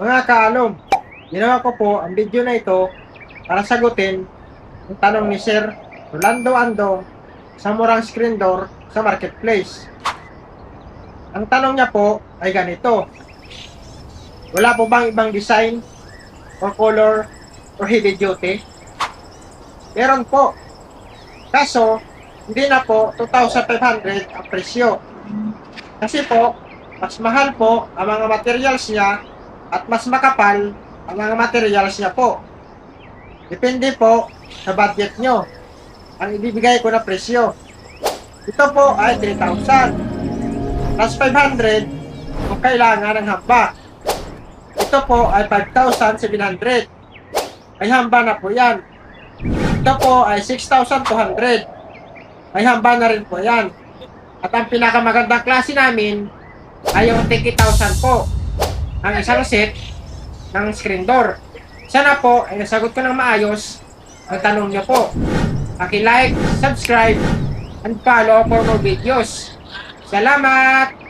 Mga kaalom, ginawa ko po ang video na ito para sagutin ang tanong ni Sir Rolando Ando sa murang screen door sa marketplace. Ang tanong niya po ay ganito. Wala po bang ibang design or color or heavy duty? Meron po. Kaso, hindi na po 2,500 ang presyo. Kasi po, mas mahal po ang mga materials niya at mas makapal ang mga materials niya po. Depende po sa budget nyo ang ibibigay ko na presyo. Ito po ay 3,000 plus 500 kung kailangan ng hamba. Ito po ay 5,700. May hamba na po yan. Ito po ay 6,200. May hamba na rin po yan. At ang pinakamagandang klase namin ay yung 30,000 po. Ang isang set ng screen door. Sana po ay nasagot ko ng maayos ang tanong niyo po. Paki-like, subscribe, and follow for more videos. Salamat!